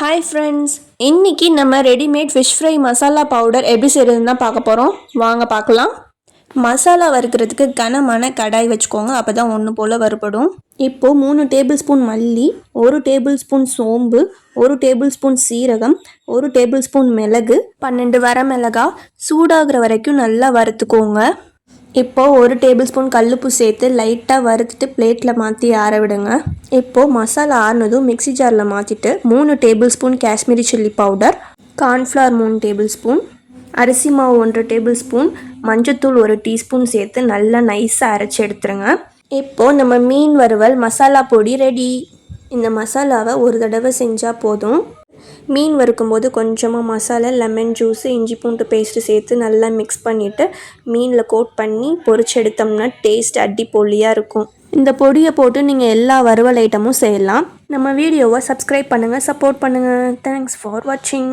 Hi friends இன்னைக்கு நம்ம readymade fish fry masala powder எப்படி செய்கிறதுன்னு தான் பார்க்க போகிறோம் வாங்க பார்க்கலாம். மசாலா வறுக்கிறதுக்கு கனமான கடாய் வச்சுக்கோங்க. அப்போ தான் ஒன்று போல் வறுபடும். இப்போது மூணு டேபிள் ஸ்பூன் மல்லி ஒரு டேபிள் ஸ்பூன் சோம்பு ஒரு டேபிள் ஸ்பூன் சீரகம் ஒரு டேபிள் ஸ்பூன் மிளகு பன்னெண்டு வர மிளகா சூடாகிற வரைக்கும் நல்லா வறுத்துக்கோங்க. இப்போது ஒரு டேபிள் ஸ்பூன் கல்லுப்பு சேர்த்து லைட்டாக வறுத்துட்டு பிளேட்டில் மாற்றி ஆற விடுங்க. இப்போது மசாலா ஆறுனதும் மிக்ஸி ஜாரில் மாற்றிட்டு மூணு table spoon Kashmiri chilli powder cornflour மூணு டேபிள் ஸ்பூன் அரிசி மாவு ஒன்றரை டேபிள் ஸ்பூன் மஞ்சத்தூள் ஒரு டீஸ்பூன் சேர்த்து நல்லா நைஸாக அரைச்சி எடுத்துருங்க. இப்போது நம்ம மீன் வறுவல் மசாலா பொடி ரெடி இந்த மசாலாவை ஒரு தடவை செஞ்சால் போதும். மீன் வறுக்கும்போது கொஞ்சமாக மசாலா லெமன் ஜூஸு இஞ்சி பூண்டு பேஸ்ட்டு சேர்த்து நல்லா மிக்ஸ் பண்ணிவிட்டு மீனில் கோட் பண்ணி பொரிச்சு எடுத்தோம்னா டேஸ்ட் அடிப்பொலியாக இருக்கும். இந்த பொடியை போட்டு நீங்கள் எல்லா வறுவல் ஐட்டமும் செய்யலாம். நம்ம வீடியோவை சப்ஸ்கிரைப் பண்ணுங்கள் சப்போர்ட் பண்ணுங்கள் தேங்க்ஸ் ஃபார் வாட்சிங்